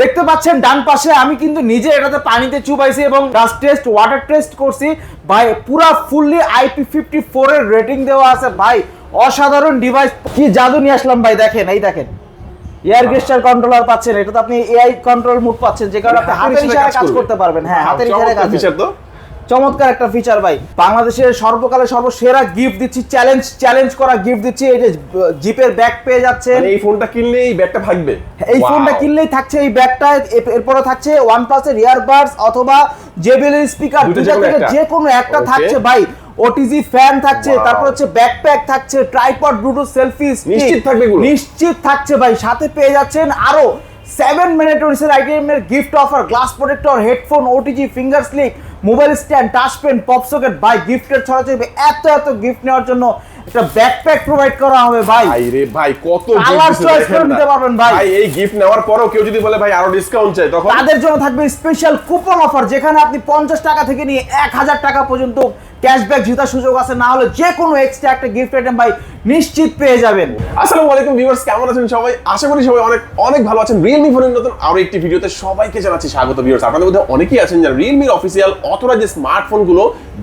দেখতে পাচ্ছেন ডান পাশে আমি কিন্তু নিজে এটাতে পানিতে চুবাইছি এবং ডাস্ট টেস্ট ওয়াটার টেস্ট করছি। ভাই পুরা ফুললি আইপি ফিফটি ফোর এর রেটিং দেওয়া আছে। ভাই অসাধারণ ডিভাইস কি জাদু নিয়ে আসলাম ভাই দেখেন এই দেখেন। এয়ার গেস্টার কন্ট্রোলার পাচ্ছেন এটা তো আপনি এআই কন্ট্রোল মুড পাচ্ছেন যে কারণে আপনি হাতের ইশারায় কাজ করতে পারবেন। হ্যাঁ হাতের ইশারায় কাজ তো। চমৎকার একটা ফিচার ভাই। বাংলাদেশের সর্বকালে সর্বসেরা গিফট দিচ্ছি চ্যালেঞ্জ চ্যালেঞ্জ করা গিফট দিচ্ছি। এই যে জিপের ব্যাগ পেয়ে যাচ্ছেন মানে এই ফোনটা কিনলে এই ব্যাগটা থাকবে এই ফোনটা কিনলেই থাকছে এই ব্যাগটা এরপরে থাকছে ওয়ান প্লাসের ইয়ারবাডস অথবা জেবিএল এর স্পিকার দুটো থেকে। যে কোনো একটা। থাকছে ভাই। ওটিজি ফ্যান থাকছে তারপর হচ্ছে ব্যাকপ্যাক থাকছে ট্রাইপড ব্লুটুথ সেলফি নিশ্চিত থাকবে? নিশ্চিত থাকছে ভাই। সাথে পেয়ে যাচ্ছেন আরও সেভেন মিনিটের আইটেমের gift offer glass protector headphone OTG finger slip mobile stand touch pen pop socket ভাই গিফটের ছড়া চলবে এত এত গিফট নেওয়ার জন্য একটা ব্যাকপ্যাক প্রোভাইড করা হবে ভাই ভাই রে ভাই কত choice দেখেন করে নিতে পারবেন ভাই। এই গিফট নেওয়ার পরেও কেউ যদি বলে ভাই আরও ডিসকাউন্ট চাই তখন তাদের জন্য থাকবে স্পেশাল কুপন অফার যেখানে আপনি পঞ্চাশ টাকা থেকে নিয়ে এক হাজার টাকা পর্যন্ত ক্যাশব্যাক জেতার সুযোগ আছে, না হলে যে কোনো এক্সট্রা একটা গিফট আইটেম ভাই নিশ্চিত পেয়ে যাবেন। আসসালামু আলাইকুম ভিউয়ার্স কেমন আছেন সবাই? আশা করি সবাই অনেক অনেক ভালো আছেন। রিয়েলমি ফোনের নতুন আরও একটি ভিডিওতে সবাইকে জানাচ্ছি স্বাগত ভিউয়ার্স আপনাদের মধ্যে অনেকেই আছেন যারা রিয়েলমির অফিসিয়াল অথরাইজ স্মার্টফোনগুলো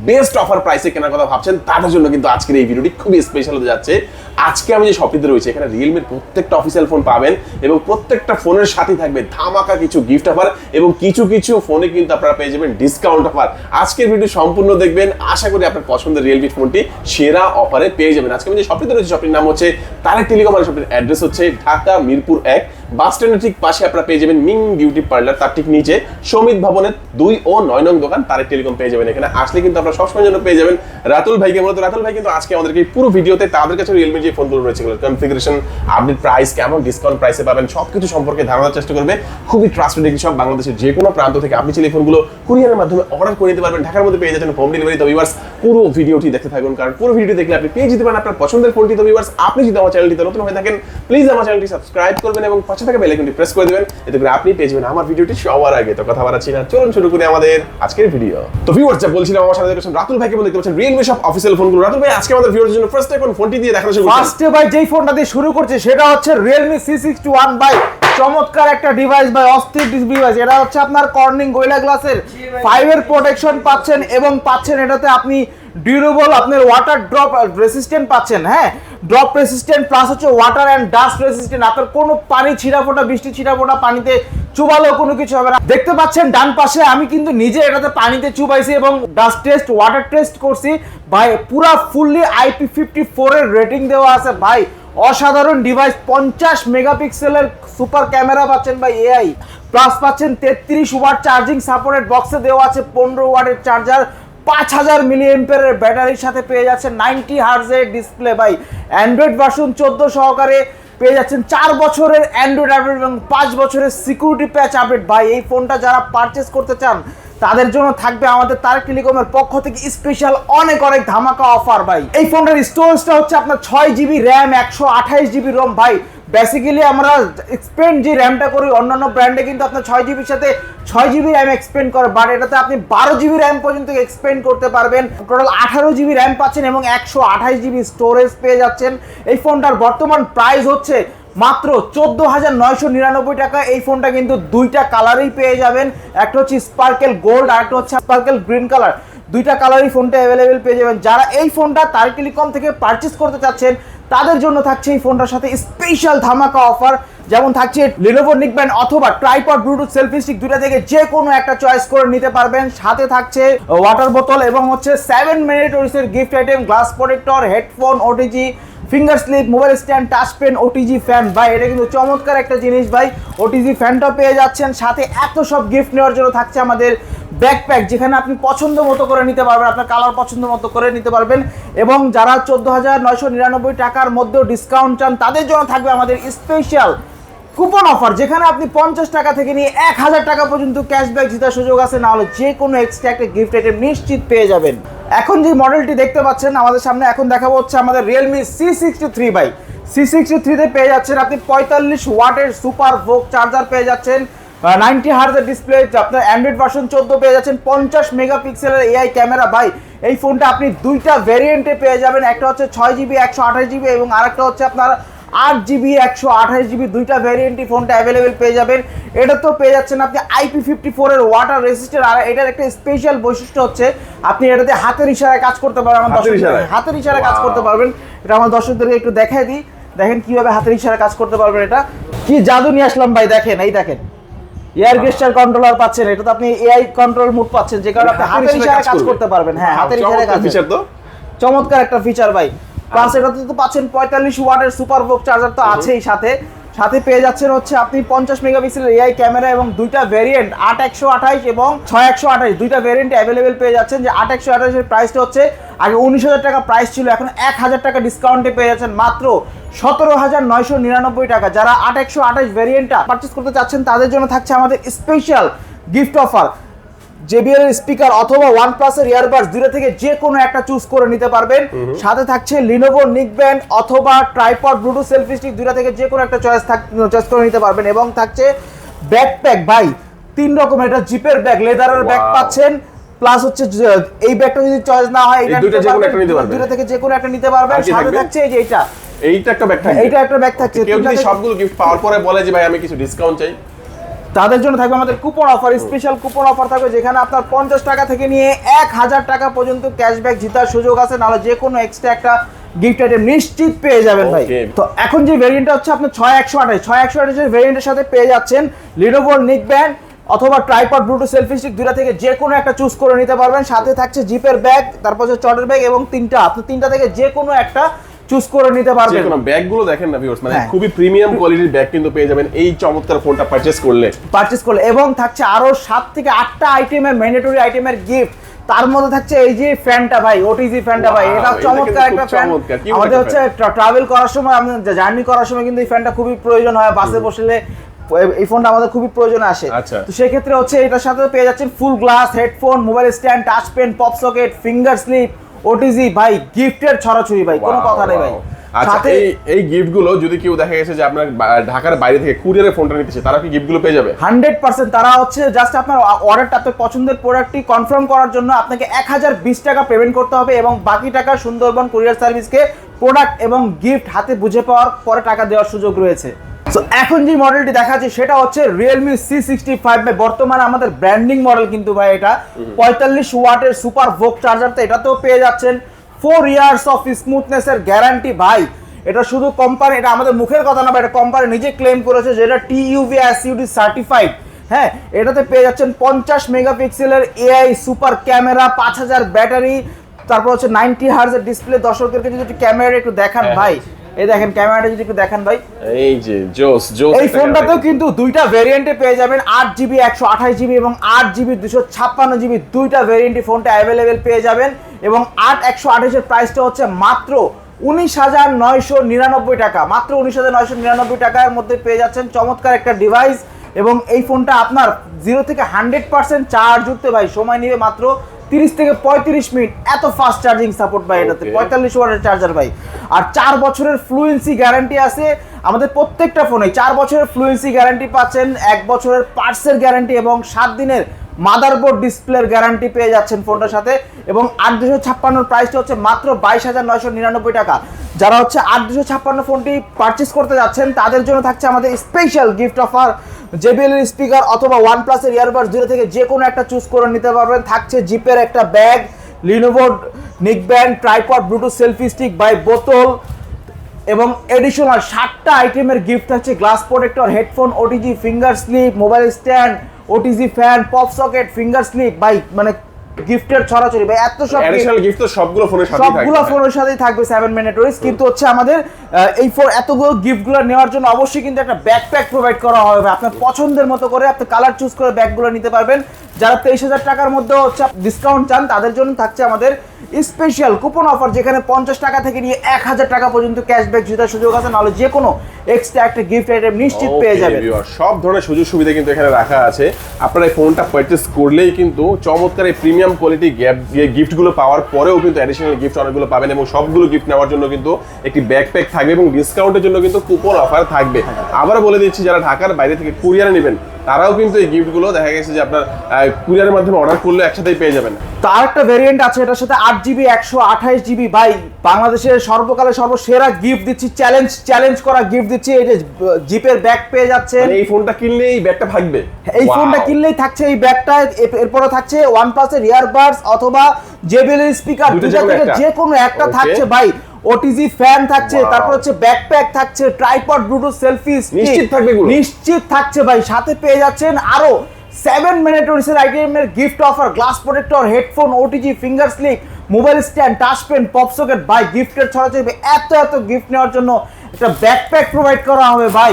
বেস্ট অফার প্রাইসে কেনার কথা ভাবছেন, তাদের জন্য কিন্তু আজকের এই ভিডিওটি খুবই স্পেশাল হতে যাচ্ছে। আজকে আমি যে শপটিতে রয়েছে, এখানে রিয়েলমির প্রত্যেকটা অফিসিয়াল ফোন পাবেন এবং প্রত্যেকটা ফোনের সাথে থাকবে ধামাকা কিছু গিফট অফার এবং কিছু কিছু ফোনে কিন্তু আপনারা পেয়ে যাবেন ডিসকাউন্ট অফার আজকের ভিডিও সম্পূর্ণ দেখবেন। আশা করি আপনার পছন্দের রিয়েলমি ফোনটি সেরা অফারে পেয়ে যাবেন। আজকে আমি যে শপটিতে রয়েছে শপটির নাম হচ্ছে তারেক টেলিকম আর শপটির অ্যাড্রেস হচ্ছে ঢাকা মিরপুর এক। বাস স্ট্যান্ডের ঠিক পাশে আপনারা পেয়ে যাবেন মিং বিউটি পার্লার। তার ঠিক নিচে সমিত ভবনের দুই ও নয় নং দোকান, তারেক টেলিকম পেয়ে যাবেন এখানে। আসলে কিন্তু আপনারা সবসময় জন্য পেয়ে যাবেন রাতুল ভাইকে মূলত রাতুল ভাই কিন্তু আজকে আমাদেরকে পুরো ভিডিওতে তাদের কাছে রিয়েলমি যে ফোনগুলো রয়েছে কনফিগারেশন আপডেট প্রাইস কেমন ডিসকাউন্ট প্রাইসে পাবেন, সবকিছু সম্পর্কে ধারণার চেষ্টা করবে। খুবই ট্রাস্টেড একটি সব বাংলাদেশের যে কোনো প্রান্ত থেকে। আপনি চাইলে ফোনগুলো কুরিয়ারের মাধ্যমে অর্ডার করে নিতে পারবেন। ঢাকার মধ্যে পেয়ে যাচ্ছেন হোম ডেলিভারি তো ভিউয়ার্স পুরো ভিডিওটি দেখতে থাকুন। কারণ পুরো ভিডিও দেখলে আপনি পেয়ে যেতে পারেন আপনার পছন্দের ফোনটি তো ভিউয়ার্স আপনি যদি আমার চ্যানেলটিতে নতুন হয়ে থাকেন প্লিজ আমার চ্যানেলটি সাবস্ক্রাইব করবেন এবং পাশে থাকা বেল আইকনটি প্রেস করে দিবেন। এতে করে আপনি পেয়ে যাবেন আমার ভিডিওটি সবার আগে। তো কথা বাড়াচ্ছি না চলুন শুরু করি আমাদের আজকের ভিডিও তো ভিউয়ার্স যা বলছিলাম আমার সাথে দেখছেন রাতুল ভাইকে বলতে দেখতে পাচ্ছেন রিয়েলমি সব অফিসিয়াল ফোনগুলো রাতুল ভাই আজকে আমাদের ভিউয়ার্সের জন্য ফার্স্ট এখন ফোনটি দিয়ে দেখানো শুরু ফার্স্টে ভাই যেই ফোনটা দিয়ে শুরু করছে সেটা হচ্ছে রিয়েলমি সি সিক্সটি ওয়ান বাই চমৎকার একটা ডিভাইস ভাই অস্থির ডিভাইস এটা হচ্ছে আপনার কর্নিং গোয়েলা গ্লাসের ফাইভের প্রোটেকশন পাচ্ছেন এবং পাচ্ছেন এটাতে আপনি ডিউরেবল আপনার ওয়াটার ড্রপ রেসিস্ট্যান্ট পাচ্ছেন হ্যাঁ? ড্রপ রেসিস্ট্যান্ট প্লাস হচ্ছে ওয়াটার অ্যান্ড ডাস্ট রেসিস্ট্যান্ট আপনার কোনো পানি ছিটা ফোটা বৃষ্টি ছিটা ফোটা পানিতে চুবালেও কোনো কিছু হবে না। দেখতে পাচ্ছেন ডান পাশে আমি কিন্তু নিজে এটাতে পানিতে চুবাইছি এবং ডাস্ট টেস্ট ওয়াটার টেস্ট করছি। ভাই, পুরা ফুললি আইপি ফিফটি ফোরের রেটিং দেওয়া আছে। ভাই, অসাধারণ ডিভাইস পঞ্চাশ মেগাপিক্সেলের সুপার ক্যামেরা পাচ্ছেন ভাই এআই প্লাস পাচ্ছেন তেত্রিশ ওয়াট চার্জিং সাপোর্টেড বক্সে দেওয়া আছে, পনেরো ওয়াটের চার্জার পাঁচ হাজার মিলি এম্পের ব্যাটারির সাথে পেয়ে যাচ্ছেন নাইনটি হার্জের ডিসপ্লে ভাই। অ্যান্ড্রয়েড ভার্সন চোদ্দ সহকারে পেয়ে যাচ্ছেন চার বছরের অ্যান্ড্রয়েড আপডেট এবং পাঁচ বছরের সিকিউরিটি প্যাচ আপডেট। ভাই, এই ফোনটা যারা পারচেস করতে চান, তাদের জন্য থাকবে আমাদের তারেক টেলিকমের পক্ষ থেকে স্পেশাল অনেক অনেক ধামাকা অফার ভাই। এই ফোনটার স্টোরেজটা হচ্ছে আপনার ছয় জিবি র্যাম একশো আঠাইশ জিবি রোম ভাই বেসিক্যালি আমরা এক্সপেন্ড যে র্যামটা করি, অন্যান্য ব্র্যান্ডে কিন্তু আপনার ছয় জিবির সাথে ছয় জিবি র্যাম এক্সপেন্ড করে বাট এটাতে আপনি বারো জিবি র্যাম পর্যন্ত এক্সপেন্ড করতে পারবেন। টোটাল আঠারো জিবি র্যাম পাচ্ছেন এবং একশো আঠাইশ জিবি স্টোরেজ পেয়ে যাচ্ছেন। এই ফোনটার বর্তমান প্রাইস হচ্ছে মাত্র চোদ্দ হাজার নয়শো নিরানব্বই টাকা। এই ফোনটা কিন্তু দুইটা কালারেই পেয়ে যাবেন। একটা হচ্ছে স্পার্কেল গোল্ড আর একটা হচ্ছে স্পার্কেল গ্রিন কালার দুইটা কালারই ফোনটা অ্যাভেলেবেল পেয়ে যাবেন। যারা এই ফোনটা তার টেলিকম থেকে পারচেস করতে চাচ্ছেন তাদের জন্য থাকছে এই ফোনটার সাথে স্পেশাল ধামাকা অফার যেমন থাকছে লিনোভো নিকব্যান্ড অথবা ট্রাইপড ব্লুটুথ সেলফি স্টিক দুটা থেকে যে কোনো একটা চয়েস করে নিতে পারবেন। সাথে থাকছে ওয়াটার বোতল এবং হচ্ছে seven minute gift item glass protector headphone OTG finger slip mobile stand touch pen OTG fan ভাই, এটা কিন্তু চমৎকার একটা জিনিস ভাই। ওটিজি ফ্যানটা পেয়ে যাচ্ছেন। সাথে এত সব গিফট নেওয়ার জন্য থাকছে আমাদের ব্যাকপ্যাক যেখানে আপনি পছন্দ মতো করে নিতে পারবেন, আপনার কালার পছন্দ মতো করে নিতে পারবেন। এবং যারা চোদ্দ হাজার নয়শো নিরানব্বই টাকার মধ্যেও ডিসকাউন্ট চান, তাদের জন্য থাকবে আমাদের স্পেশাল কুপন অফার যেখানে আপনি পঞ্চাশ টাকা থেকে নিয়ে এক হাজার টাকা পর্যন্ত ক্যাশব্যাক জেতার সুযোগ আছে। না হলে যে কোনো এক্সট্রা একটা গিফট আইটেম নিশ্চিত পেয়ে যাবেন। এখন যে মডেলটি দেখতে পাচ্ছেন, আমাদের সামনে এখন দেখাবো হচ্ছে আমাদের Realme C sixty three by C sixty থ্রিতে পেয়ে যাচ্ছেন আপনি পঁয়তাল্লিশ ওয়াটের সুপার ভোক চার্জার পেয়ে যাচ্ছেন। নাইনটি হার্জের ডিসপ্লে আপনার অ্যান্ড্রয়েড ভার্সন চোদ্দ পেয়ে যাচ্ছেন, পঞ্চাশ মেগাপিক্সেলের এআই ক্যামেরা ভাই, এই ফোনটা আপনি দুইটা ভ্যারিয়েন্টে পেয়ে যাবেন, একটা হচ্ছে ছয় জিবি একশো আঠাশ জিবি এবং আরেকটা হচ্ছে আপনার আট জিবি একশো আঠাশ জিবি দুইটা ভ্যারিয়েন্টই ফোনটা অ্যাভেলেবেল পেয়ে যাবেন। এটা তো পেয়ে যাচ্ছেন আপনি আইপি ফিফটি ফোরের ওয়াটার রেজিস্টার আর এটার একটা স্পেশাল বৈশিষ্ট্য হচ্ছে আপনি এটাতে হাতের ইশারায় কাজ করতে পারবেন। আমার হাতের দর্শকদের- ইশারায়? হাতের ইশারায় কাজ. করতে পারবেন। এটা আমার দর্শকদেরকে একটু দেখাই দিই। দেখেন কীভাবে হাতের ইশারায় কাজ করতে পারবেন এটা। কি জাদু নিয়ে আসলাম ভাই দেখেন এই দেখেন। এয়ার গেস্টার কন্ট্রোলার পাচ্ছেন এটা তো আপনি এআই কন্ট্রোল মুড পাচ্ছেন যে কারণে আপনি হাতের ইশারায় কাজ করতে পারবেন। হ্যাঁ হাতের ইশারায় কাজ চমৎকার একটা ফিচার ভাই। প্লাস এটাতে তো পাচ্ছেন পঁয়তাল্লিশ ওয়াটের সুপার ভোক চার্জার তো আছেই সাথে। সাথে পেয়ে যাচ্ছেন হচ্ছে আপনি পঞ্চাশ মেগাপিক্সেলের এআই ক্যামেরা এবং দুইটা ভেরিয়েন্ট আট একশো আঠাইশ এবং ছয় একশো আঠাইশ দুইটা ভেরিয়েন্ট অ্যাভেলেবেল পেয়ে যাচ্ছেন যে আট একশো আঠাইশের প্রাইসটা হচ্ছে আগে উনিশ হাজার টাকা প্রাইস ছিল, এখন এক হাজার টাকা ডিসকাউন্টে পেয়ে যাচ্ছেন মাত্র সতেরো হাজার নয়শো নিরানব্বই টাকা। যারা আট একশো আঠাইশ ভেরিয়েন্টটা পারচেস করতে চাচ্ছেন, তাদের জন্য থাকছে আমাদের স্পেশাল গিফট অফার জেবিএল এর স্পিকার অথবা ওয়ান প্লাসের ইয়ারবাডস দুটো থেকে যে কোনো একটা চুজ করে নিতে পারবেন। সাথে থাকছে লিনোভো নিক ব্যান্ড অথবা ট্রাইপড ব্লুটুথ সেলফি স্টিক দুটো থেকে যে কোনো একটা চয়েস থাক চয়েস করে নিতে পারবেন এবং থাকছে ব্যাকপ্যাক ভাই তিন রকম এটা জিপের ব্যাগ লেদারের ব্যাগ পাচ্ছেন প্লাস হচ্ছে এই ব্যাগটা যদি চয়েস না হয় এটা নিতে যে কোনো একটা নিতে পারবেন। দুটো থেকে যে কোনো একটা নিতে পারবেন। সাথে থাকছে এই যে এটা এইটা একটা ব্যাগ থাকবে। এইটা একটা ব্যাগ থাকছে। কেউ যদি সবগুলো গিফট পাওয়ার পরে বলে যে ভাই আমি কিছু ডিসকাউন্ট চাই। তাদের জন্য থাকবে আমাদের coupon offer special coupon offer থাকবে যেখানে আপনার পঞ্চাশ টাকা থেকে নিয়ে এক হাজার টাকা পর্যন্ত ক্যাশব্যাক জেতার সুযোগ আছে। নাহলে যে কোনো এক্সট্রা একটা গিফট আইটেম নিশ্চিত পেয়ে যাবেন ভাই। তো এখন যে ভেরিয়েন্টটা হচ্ছে আপনার ছয় একশো আঠাশ ছয় একশো আঠাশের ভেরিয়েন্টের সাথে পেয়ে যাচ্ছেন লিনোভোর নিক ব্যান্ড অথবা ট্রাইপড ব্লুটুথ সেলফি স্টিক দুটা থেকে যে কোনো একটা চুজ করে নিতে পারবেন। সাথে থাকছে জিপের ব্যাগ তারপর হচ্ছে চটের ব্যাগ এবং তিনটা। আপনি তিনটা থেকে যে কোনো একটা চুজ করে নিতে পারবেন। ব্যাগগুলো দেখেন না ভিউয়ার্স মানে হ্যাঁ। খুবই প্রিমিয়াম কোয়ালিটির ব্যাগ কিন্তু পেয়ে যাবেন। এই চমৎকার ফোনটা পারচেজ করলে। পারচেস করলে এবং থাকছে আরও সাত থেকে আটটা আইটেমের ম্যান্ডেটরি আইটেমের গিফট তার মধ্যে থাকছে এই যে ফ্যানটা ভাই ওটিজি ফ্যানটা ভাই এটা চমৎকার একটা ফ্যান আমাদের হচ্ছে ট্রাভেল করার সময় জার্নি করার সময় কিন্তু এই ফ্যানটা খুবই প্রয়োজন হয়। বাসে বসলে এই ফোনটা আমাদের খুবই প্রয়োজন আসে। আচ্ছা। তো সেক্ষেত্রে হচ্ছে এটার সাথে পেয়ে যাচ্ছেন full glass headphone mobile stand touch pen pop socket finger slip OTG ভাই গিফটের ছড়াছড়ি ভাই কোনো কথা নেই ভাই. আচ্ছা এই এই গিফটগুলো যদি কেউ দেখা গেছে যে আপনার ঢাকার বাইরে থেকে কুরিয়ারে ফোনটা নিতেছে তারা কি গিফটগুলো পেয়ে যাবে? হান্ড্রেড পার্সেন্ট তারা হচ্ছে জাস্ট আপনার অর্ডারটা আপনার পছন্দের প্রোডাক্টটি কনফার্ম করার জন্য আপনাকে এক হাজার বিশ টাকা পেমেন্ট করতে হবে এবং বাকি টাকা সুন্দরবন কুরিয়ার সার্ভিসকে প্রোডাক্ট এবং গিফট হাতে বুঝে পাওয়ার পরে টাকা দেওয়ার সুযোগ রয়েছে। তো এখন যে মডেলটি দেখাচ্ছি সেটা হচ্ছে রিয়েলমি সি সিক্সটি ফাইভ বর্তমানে আমাদের ব্র্যান্ডিং মডেল কিন্তু ভাই এটা। পঁয়তাল্লিশ ওয়াটের সুপার ভোক চার্জার তো এটাতেও পেয়ে যাচ্ছেন। ফোর ইয়ার্স অফ স্মুথনেসের গ্যারান্টি ভাই। এটা শুধু কোম্পানি এটা আমাদের মুখের কথা না ভাই, এটা কোম্পানি নিজে ক্লেম করেছে যে এটা টিইউভি এসইউডি সার্টিফাইড হ্যাঁ এটাতে পেয়ে যাচ্ছেন পঞ্চাশ মেগাপিক্সেলের এআই সুপার ক্যামেরা পাঁচ হাজার ব্যাটারি। তারপর হচ্ছে নাইনটি হার্জের ডিসপ্লে দর্শকদেরকে যদি একটু ক্যামেরাটা একটু দেখান হ্যাঁ, ভাই। এই দেখেন ক্যামেরাটা যদি একটু দেখান ভাই। এই যে জোস জোস এই ফোনটাতেও কিন্তু দুইটা ভেরিয়েন্টে পেয়ে যাবেন আট জিবি একশো আঠাশ জিবি এবং আট জিবি দুশো ছাপ্পান্ন জিবি দুইটা ভেরিয়েন্টে ফোনটা অ্যাভেলেবেল পেয়ে যাবেন। এবং আট একশো আঠাশের প্রাইসটা হচ্ছে মাত্র উনিশ হাজার নয়শো নিরানব্বই টাকা। মাত্র উনিশ হাজার নয়শো নিরানব্বই টাকার মধ্যে পেয়ে যাচ্ছেন চমৎকার একটা ডিভাইস এবং এই ফোনটা আপনার জিরো থেকে হান্ড্রেড পার্সেন্ট চার্জ উঠতে ভাই সময় নেবে মাত্র তিরিশ থেকে পঁয়ত্রিশ মিনিট এত ফাস্ট চার্জিং সাপোর্ট ভাই এটাতে. পঁয়তাল্লিশ ওয়াটের চার্জার ভাই। আর চার বছরের ফ্লুয়েন্সি গ্যারান্টি আছে। আমাদের প্রত্যেকটা ফোনে চার বছরের ফ্লুয়েন্সি গ্যারান্টি পাচ্ছেন এক বছরের পার্টসের গ্যারান্টি এবং সাত দিনের মাদারবোর্ড ডিসপ্লের গ্যারান্টি পেয়ে যাচ্ছেন ফোনটার সাথে। এবং আট দুশো ছাপ্পান্নর প্রাইসটা হচ্ছে মাত্র বাইশ হাজার নয়শো নিরানব্বই টাকা। যারা হচ্ছে আট দুশো ছাপ্পান্ন ফোনটি পারচেস করতে যাচ্ছেন তাদের জন্য থাকছে আমাদের স্পেশাল গিফট অফার জেবিএল এর স্পিকার অথবা ওয়ান প্লাসের ইয়ারবাডস দুটো থেকে যে কোনো একটা চুজ করে নিতে পারবেন। থাকছে জিপের একটা bag Lenovo neck band tripod bluetooth selfie stick by বোতল এবং এডিশনাল সাতটা আইটেমের গিফট আছে glass protector headphone OTG finger slip mobile stand OTG fan pop socket finger slip by মানে গিফটের ছড়াছড়ি ভাই এত সব অ্যাডিশনাল গিফট তো সবগুলো ফোনের সাথেই থাকবে। সবগুলো ফোনের সাথেই থাকবে সেভেন মিনিটরিস কিন্তু হচ্ছে আমাদের এই ফোর এতগুলো গিফটগুলো নেওয়ার জন্য অবশ্যই কিন্তু একটা ব্যাকপ্যাক প্রোভাইড করা হবে আপনার পছন্দের মতো করে আপনি কালার চুজ করে ব্যাগগুলো নিতে পারবেন। যারা তেইশ হাজার টাকার মধ্যে হচ্ছে ডিসকাউন্ট চান তাদের জন্য থাকছে আমাদের স্পেশাল কুপন অফার যেখানে পঞ্চাশ টাকা থেকে নিয়ে এক হাজার টাকা পর্যন্ত ক্যাশব্যাক জেতার সুযোগ আছে নাহলে যে কোনো এক্সট্রা একটা গিফট আইটেম নিশ্চিত পেয়ে যাবেন। সব ধরনের সুযোগ সুবিধা কিন্তু এখানে রাখা আছে। আপনারা এই ফোনটা পারচেস করলেই কিন্তু চমৎকার এই প্রিমিয়াম কোয়ালিটি গিফটগুলো পাওয়ার পরেও কিন্তু অ্যাডিশনাল গিফট অনেকগুলো পাবেন এবং সবগুলো গিফট নেওয়ার জন্য কিন্তু একটি ব্যাকপ্যাক থাকবে এবং ডিসকাউন্টের জন্য কিন্তু কুপন অফার থাকবে। আবার বলে দিচ্ছি যারা ঢাকার বাইরে থেকে কুরিয়ারে নেবেন তারাও কিন্তু এই গিফটগুলো দেখা গেছে যে আপনার কুরিয়ারের মাধ্যমে অর্ডার করলে একসাথেই পেয়ে যাবেন। তার একটা ভেরিয়েন্ট আছে এটার সাথে আট জিবি একশো আঠাইশ জিবি ভাই বাংলাদেশের সর্বকালে সর্বসেরা গিফট দিচ্ছি চ্যালেঞ্জ চ্যালেঞ্জ করা গিফট দিচ্ছি এই যে জিপের ব্যাগ পেয়ে যাচ্ছে। মানে এই ফোনটা কিনলে এই ব্যাগটা থাকবে এই ফোনটা কিনলেই থাকছে এই ব্যাগটা এরপরে থাকছে ওয়ান প্লাসের ইয়ারবাডস অথবা জেবিএল স্পিকার দুটো থেকে একটা। যে কোনো একটা থাকছে ভাই। ওটিজি ফ্যান থাকছে তারপর হচ্ছে ব্যাকপ্যাক থাকছে ট্রাইপড ব্লুটুথ সেলফি নিশ্চিত থাকবে? নিশ্চিত থাকছে ভাই সাথে পেয়ে যাচ্ছেন আরও সেভেন মিনিট রিসেল আইটেমের gift offer glass protector headphone OTG finger slip mobile stand touch pen pop socket by গিফটের ছড়া চলবে এত এত গিফট নেওয়ার জন্য একটা ব্যাকপ্যাক প্রোভাইড করা হবে ভাই।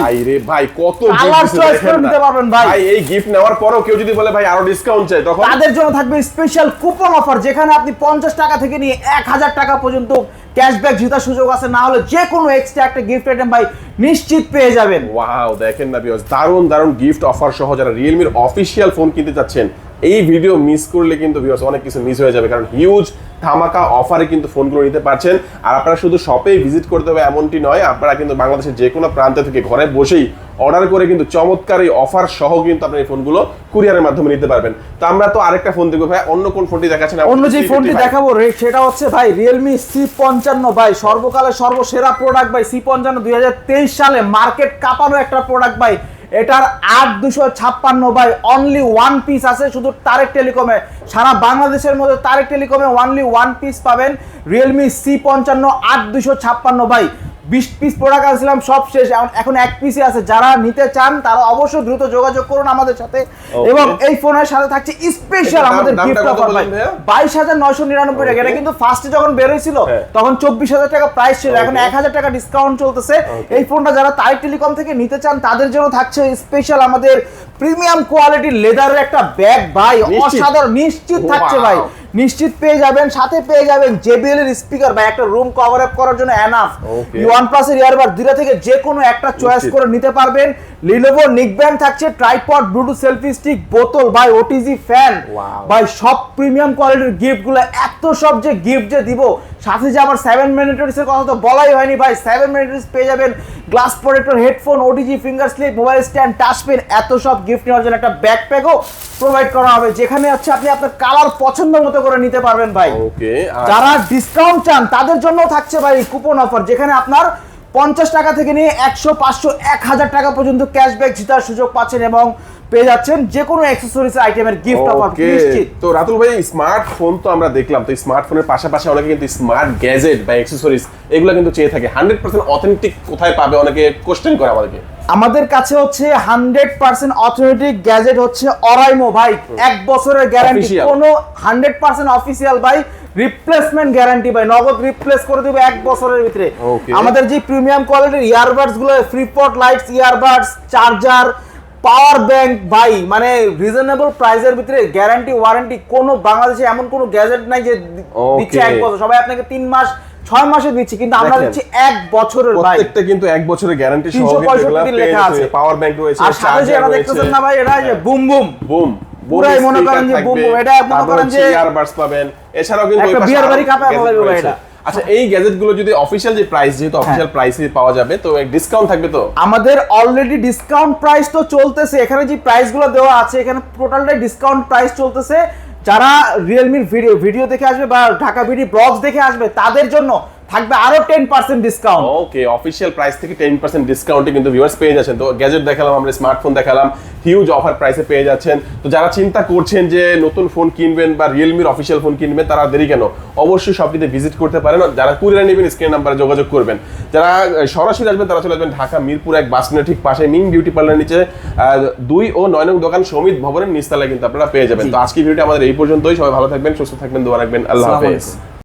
ভাই কত choice দেখেন করে নিতে পারবেন ভাই। ভাই এই গিফট নেওয়ার পরেও কেউ যদি বলে ভাই আরও ডিসকাউন্ট চাই তখন তাদের জন্য থাকবে স্পেশাল কুপন অফার যেখানে আপনি পঞ্চাশ টাকা থেকে নিয়ে এক হাজার টাকা পর্যন্ত ক্যাশব্যাক জেতার সুযোগ আছে। না হলে যে কোনো এক্সট্রা একটা গিফট আইটেম ভাই নিশ্চিত পেয়ে যাবেন। ওয়াও দেখেন না বিয়স দারুণ দারুণ গিফট অফার সহ যারা রিয়েলমির অফিসিয়াল ফোন কিনতে চাচ্ছেন এই ভিডিও মিস করলে কিন্তু বিয়স অনেক কিছু মিস হয়ে যাবে কারণ হিউজ ধামাকা অফারে কিন্তু ফোনগুলো নিতে পারছেন। আর আপনারা শুধু শপে ভিজিট করতে হবে এমনটি নয় আপনারা কিন্তু বাংলাদেশের যে কোনো প্রান্ত থেকে ঘরে বসেই অর্ডার করে কিন্তু চমৎকার এই অফার সহ কিন্তু আপনার এই ফোনগুলো কুরিয়ারের মাধ্যমে নিতে পারবেন। তো আমরা তো আরেকটা ফোন দেখব ভাই অন্য কোন ফোনটি দেখাচ্ছেন? অন্য যে ফোনটি দেখাবো সেটা হচ্ছে ভাই রিয়েলমি সি পঞ্চান্ন। ভাই সর্বকালের সর্বসেরা প্রোডাক্ট ভাই সি পঞ্চান্ন দুই সালে মার্কেট কাঁপানো একটা প্রোডাক্ট ভাই এটার আট দুশো ছাপ্পান্ন বাই অনলি ওয়ান পিস আছে, শুধু তারেক টেলিকমে। সারা বাংলাদেশের মধ্যে তারেক টেলিকমে অনলি ওয়ান পিস পাবেন। রিয়েলমি সি পঞ্চান্ন, আট দুশো ছাপ্পান্ন বাই বিশ পিস প্রোডাক্ট আনছিলাম সব শেষ। এখন- এক পিসই আছে। যারা নিতে চান তারা অবশ্যই দ্রুত যোগাযোগ করুন আমাদের সাথে। এবং এই ফোনের সাথে থাকছে স্পেশাল আমাদের গিফট অফার? বাইশ হাজার নয়শো নিরানব্বই টাকা। এটা কিন্তু ফার্স্টে যখন বেরোয়ছিল হ্যাঁ। তখন চব্বিশ হাজার টাকা প্রাইস ছিল। এখন. এক হাজার টাকা ডিসকাউন্ট চলতেছে। এই ফোনটা যারা তাই টেলিকম থেকে নিতে চান তাদের জন্য থাকছে স্পেশাল আমাদের প্রিমিয়াম কোয়ালিটির লেদারের একটা ব্যাগ ভাই। অসাধারণ নিশ্চিত থাকছে ভাই। নিশ্চিত পেয়ে যাবেন সাথে পেয়ে যাবেন জেবিএল এর স্পিকার বা একটা রুম কভার আপ করার জন্য এনাফ. ওয়ান প্লাস এর ইয়ারবাড দুটা থেকে যে কোনো একটা চয়েস করে নিতে পারবেন। লিনোভো নিকব্যান্ড থাকছে ট্রাইপড ব্লুটুথ সেলফি স্টিক বোতল ভাই ওটিজি ফ্যান. ভাই সব প্রিমিয়াম কোয়ালিটির গিফটগুলো এত সব যে গিফট যে দিব সাথে যে আমার সেভেন মিনিটস এর কথা তো বলাই হয়নি ভাই সেভেন মিনিটস পেয়ে যাবেন glass protector headphone OTG finger slip mobile stand touch pen এত সব গিফট নেওয়ার জন্য একটা ব্যাকপ্যাকও প্রোভাইড করা হবে যেখানে হচ্ছে আপনি আপনার কালার পছন্দ মতো করে নিতে পারবেন ভাই ওকে যারা ডিসকাউন্ট চান তাদের জন্য থাকছে ভাই কুপন অফার যেখানে আপনার পঞ্চাশ টাকা থেকে নিয়ে একশো পাঁচশো এক হাজার টাকা পর্যন্ত ক্যাশব্যাক জেতার সুযোগ পাচ্ছেন এবং পেয়ে যাচ্ছেন যে কোনো অ্যাক্সেসরিজ আইটেমের গিফট অফার নিশ্চিত। তো রাতুল ভাই স্মার্টফোন তো আমরা দেখলাম তো স্মার্টফোনের পাশাপাশি অনেকে কিন্তু স্মার্ট গ্যাজেট বা অ্যাক্সেসরিজ এগুলো কিন্তু চেয়ে থাকে। হান্ড্রেড পার্সেন্ট অথেন্টিক কোথায় পাবে? অনেকে কোশ্চেন করে আমাদেরকে। আমাদের কাছে হচ্ছে হান্ড্রেড পার্সেন্ট অথেন্টিক গ্যাজেট হচ্ছে অরাইমো ভাই। এক বছরের গ্যারান্টি কোনো হান্ড্রেড পার্সেন্ট অফিসিয়াল ভাই রিপ্লেসমেন্ট গ্যারান্টি ভাই নগদ রিপ্লেস করে দেবে এক বছরের ভিতরে। আমাদের যে প্রিমিয়াম কোয়ালিটির ইয়ারবাডসগুলো ফ্রিপট lights earbuds charger power bank ভাই মানে রিজনেবল প্রাইসের ভিতরে গ্যারান্টি ওয়ারেন্টি কোনো বাংলাদেশে এমন কোনো গ্যাজেট নাই যে দিচ্ছে এক বছর। সবাই আপনাকে তিন মাস ছয় মাসে দিচ্ছি কিন্তু আমরা দিচ্ছি এক বছরের ভাই। প্রত্যেকটা কিন্তু এক বছরের গ্যারান্টি সহ লেখা আছে। পাওয়ার ব্যাংক রয়েছে আর সাথে যে এটা দেখতেছেন না ভাই এটা যে বুম বুম। বুম। পুরাই মনে করেন যে boom, এটা মনে করেন যে- ইয়ারবাডস পাবেন এছাড়াও কিন্তু একটা বিয়ার বাড়ি কাপে gadget available এটা। আচ্ছা এই গ্যাজেটগুলো যদি অফিসিয়াল যে প্রাইস যেহেতু অফিসিয়াল প্রাইসে পাওয়া যাবে তো ডিসকাউন্ট থাকবে তো? আমাদের অলরেডি ডিসকাউন্ট প্রাইস তো চলতেছে। এখানে যে প্রাইসগুলো দেওয়া আছে এখানে টোটালটাই ডিসকাউন্ট প্রাইস চলতেছে। যারা রিয়েলমির ভিডিও ভিডিও দেখে আসবে বা ঢাকা ভিডিও ব্লগস দেখে আসবে তাদের জন্য থাকবে আরও ten percent discount okay official price থেকে টেন পার্সেন্ট ডিসকাউন্টে কিন্তু ভিউয়ার্স পেয়ে যাচ্ছেন। তো গ্যাজেট দেখালাম আমরা স্মার্টফোন দেখালাম হিউজ অফার প্রাইসে পেয়ে যাচ্ছেন। তো যারা চিন্তা করছেন যে নতুন ফোন কিনবেন বা রিয়েলমির অফিসিয়াল ফোন কিনবেন তারা দেরি কেন? অবশ্যই শপটিতে ভিজিট করতে পারেন। যারা কুরিয়ার নেবেন স্ক্রিন নাম্বারে যোগাযোগ করবেন। যারা সরাসরি আসবেন তারা চলে আসবেন ঢাকা মিরপুর এক বাস ঠিক পাশে মিং বিউটি পার্লার নিচে। দুই ও নয় নং দোকান সমিত ভবনের নিচতলায় কিন্তু আপনারা পেয়ে যাবেন। তো আজকে ভিডিওটি আমাদের এই পর্যন্তই। সবাই ভালো থাকবেন সুস্থ থাকবেন দোয়া রাখবেন। আল্লাহ হাফেজ।